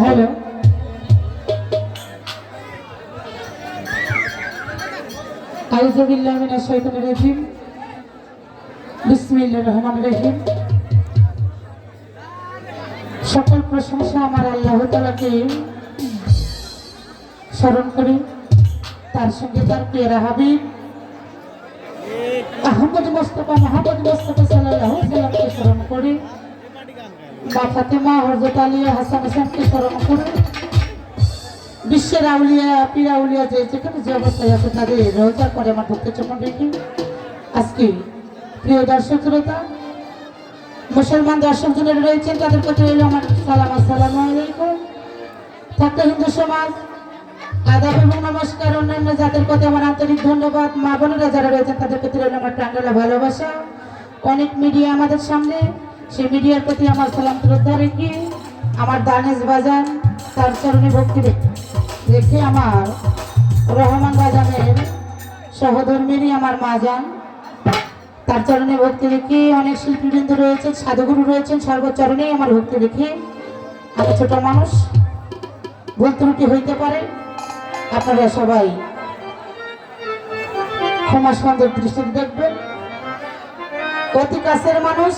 Hello. আউযুবিল্লাহি মিনাশ শাইতানির রাজিম। বিসমিল্লাহির রহমানির রহিম। সকল প্রশংসা আমার আল্লাহ তাআলাকে স্মরণ করি। তার সঙ্গে তার পেয়ারা হাবিব। আহমদ মোস্তফা, মাহমুদ মোস্তফা আলাইহি সাল্লামকে স্মরণ করি। মা ফাতেমা, হযরত আলী, হাসান হাসানকে স্মরণ করি। বিশ্বের আউলিয়া, পীর আউলিয়া যে যেখানে যে অবস্থায় আছে তাদের রোজা করে আমার ভক্ত চমন রেখে আজকে প্রিয় দর্শক শ্রোতা, মুসলমান দর্শক জনের রয়েছেন, তাদের প্রতি রইল আমার সালাম, আসসালামু আলাইকুম। থাকতে হিন্দু সমাজ, আদাব এবং নমস্কার অন্যান্য যাদের প্রতি আমার আন্তরিক ধন্যবাদ। মা বোনেরা যারা রয়েছেন, তাদের প্রতি রইল আমার প্রাণডালা ভালোবাসা। অনেক মিডিয়া আমাদের সামনে, সেই মিডিয়ার প্রতি আমার সালাম শ্রদ্ধা রেখে আমার দানেশ বাজান, তার চরণে ভক্তি রেখে আমার রহমান বাজানের সহধর্মিনী আমার মা যান তার চরণে ভক্তি রেখে অনেক শিল্পীবৃন্দ রয়েছেন, সাধুগুরু রয়েছেন সর্বচরণেই আমার ভক্তি রেখে আমি ছোট মানুষ, ভুল ত্রুটি হইতে পারে, আপনারা সবাই ক্ষমা সুন্দর দেখবেন। অতি কাছের মানুষ,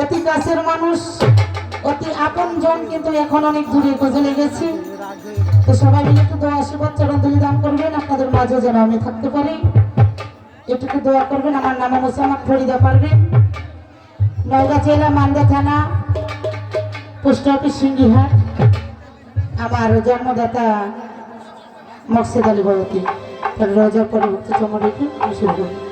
অতি কাছের মানুষ, অতি আপন জন কিন্তু এখন অনেক দূরে গজলে গেছি তো সবাই মিলে একটু দোয়া আশীর্বাদ চরণ দান করবেন, আপনাদের মাঝে যেন আমি থাকতে পারি। এটুকু দোয়া করবেন, আমার নাম মোসাম্মদ ফরিদা পারবে। নওগাঁ জেলা মান্দা থানা, পোস্ট অফিস সিঙ্গিহাট, আমার জন্মদাতা মকসেদ আলী বয়তি রোজার পরবর্তী আমি শুরু করি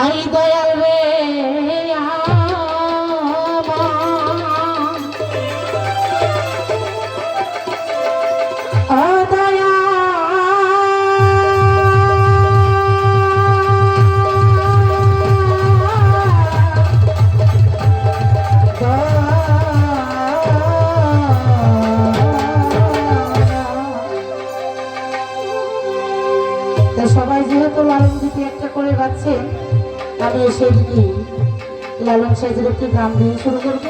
আই দয়াল রে। আমি লালন সাহেবের একটি গান দিয়ে শুরু করব।